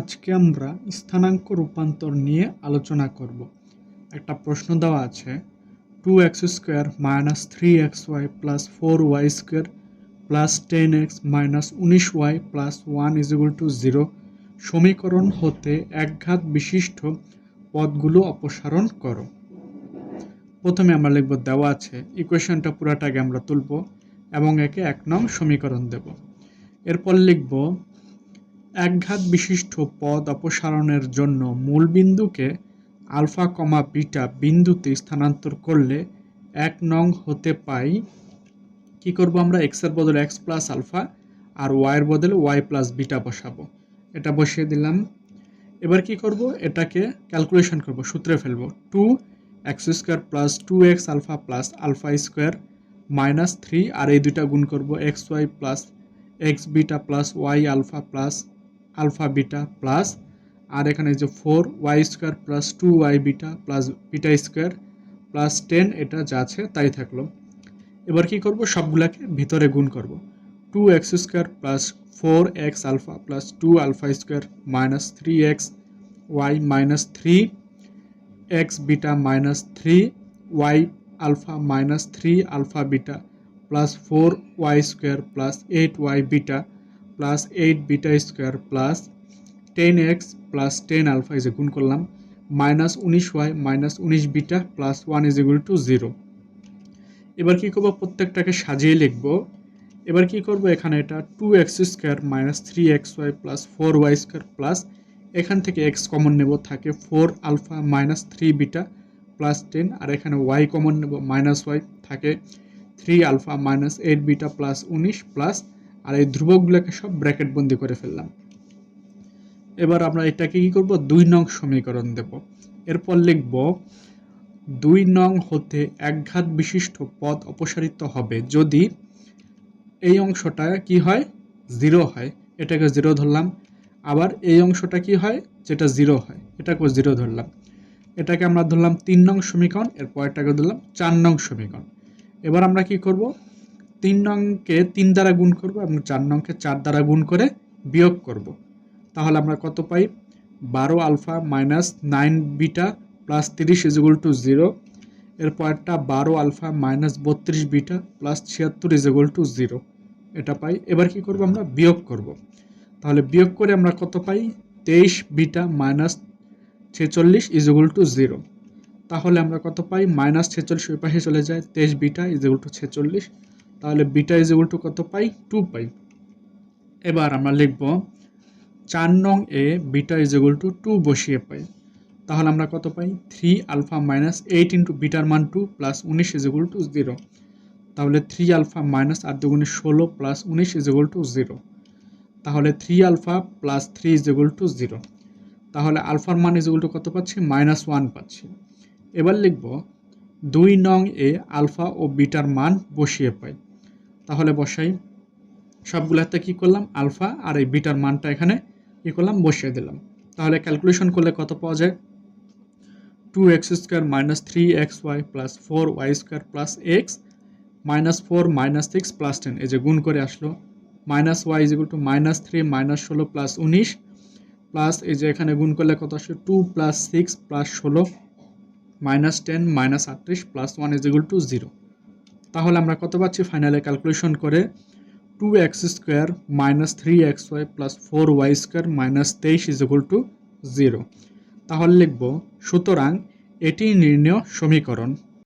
আজকে আমরা স্থানাঙ্ক রূপান্তর নিয়ে আলোচনা করব। একটা প্রশ্ন দেওয়া আছে two x square minus three x y plus four y square plus ten x minus উনিশ y plus one is equal to zero সমীকরণ হতে একঘাত বিশিষ্ট পদগুলো অপসারণ করো। প্রথমে আমরা লিখব দেওয়া আছে ইকুয়েশনটা পুরাটাকে আমরা তুলব এবং একে এক নং সমীকরণ দেব। এরপর লিখব একঘাত বিশিষ্ট পদ অপসারণের জন্য মূল বিন্দুকে আলফা কমা বিটা বিন্দুতে স্থানান্তর করলে এক নং হতে পাই, কি করব আমরা? এক্সের বদলে এক্স প্লাস আলফা আর ওয়াইয়ের বদলে ওয়াই প্লাস বিটা বসাবো। এটা বসিয়ে দিলাম। এবার কি করব? এটাকে ক্যালকুলেশন করব, সূত্রে ফেলব। Two x square plus two x alpha plus alpha square minus three আর এই দুইটা গুণ করব x y plus x beta plus y alpha plus alpha beta plus, আর এখানে যে four y square plus two y beta plus beta square plus ten এটা যা আছে তাই থাকল। এবার কি করব? সবগুলাকে ভিতরে গুণ করব। Two x square plus four x alpha plus two alpha square minus three x y minus three x beta minus three y alpha minus three alpha beta plus four y square plus eight y beta plus eight beta square plus ten x plus ten alpha ইজে গুণ করলাম minus উনিশ y minus উনিশ beta plus one is equal to zero এবার কী করব? প্রত্যেকটাকে সাজিয়ে লিখব। এবার কি করব এখানে এটা? Two x square minus three x y plus four y square plus এখান থেকে এক্স কমন নেব, থাকে four alpha minus three beta plus ten আর এখানে ওয়াই কমন নেব মাইনাস ওয়াই থাকে three alpha minus eight beta plus উনিশ plus আর এই ধ্রুবকগুলোকে সব ব্র্যাকেট বন্দি করে ফেললাম। এবার আমরা এটাকে কি করব? দুই নং সমীকরণ দেব। এরপর লিখব, দুই নং হতে একঘাত বিশিষ্ট পদ অপসারিত হবে যদি এই অংশটা কি হয়? জিরো হয়। এটাকে জিরো ধরলাম। আবার এই অংশটা কি হয়? যেটা জিরো হয়, এটাকেও জিরো ধরলাম। এটাকে আমরা ধরলাম তিন নং সমীকরণ, এরপর এটাকে ধরলাম চার নং সমীকরণ। এবার আমরা কি করব? তিন নংকে তিন দ্বারা গুণ করব এবং চার নংকে চার দ্বারা গুণ করে বিয়োগ করব। তাহলে আমরা কত পাই? বারো alpha minus nine beta plus তিরিশ ইজিগুল টু জিরো এরপর একটা বারো আলফা মাইনাস বত্রিশ বিটা প্লাস ছিয়াত্তর ইজিগুল টু জিরো এটা পাই। এবার কি করব আমরা? বিয়োগ করব। তাহলে বিয়োগ করে আমরা কত পাই? তেইশ বিটা মাইনাস ছেচল্লিশ ইজিগুল টু জিরো তাহলে আমরা কত পাই? মাইনাস ছেচল্লিশ, ওই পাশে চলে যায়। তেইশ বিটা ইজিগুল টু ছেচল্লিশ। তাহলে বিটা ইজিগুল টু কত পাই? টু পাই। এবার আমরা লিখব, চার নং এ বিটা ইজিগুল টু টু বসিয়ে পাই। তাহলে আমরা কত পাই? Three alpha minus eight into bitter মান টু প্লাস উনিশ ইজিগুল টু জিরো তাহলে থ্রি আলফা মাইনাস আর দুগুণে ষোলো প্লাস উনিশ ইজিগুল টু জিরো তাহলে three alpha plus three equal to zero তাহলে আলফার মান ইজিগুল টু কত পাচ্ছি? মাইনাস ওয়ান পাচ্ছি। এবার লিখব, দুই নং এ আলফা ও বিটার মান বসিয়ে পাই। তাহলে বসাই। সবগুলোতে কী করলাম? আলফা আর এই বিটার মানটা এখানে কী করলাম? বসিয়ে দিলাম। তাহলে ক্যালকুলেশন করলে কত পাওয়া যায়? Two x square minus three x y plus four y square plus x minus four minus six plus ten এই যে গুণ করে আসলো। Minus y is two minus three minus ষোলো প্লাস উনিশ প্লাস এই যে এখানে গুণ করলে কত আসলো টু প্লাস সিক্স প্লাস ষোলো মাইনাস টেন মাইনাস আটত্রিশ plus one is to zero তাহলে আমরা কত পাচ্ছি? ফাইনালে ক্যালকুলেশন করে two x square minus three x y plus four y square minus তেইশ ইজ ইকুয়াল টু জিরো তাহলে লিখব, সুতরাং এটি নির্ণয় সমীকরণ।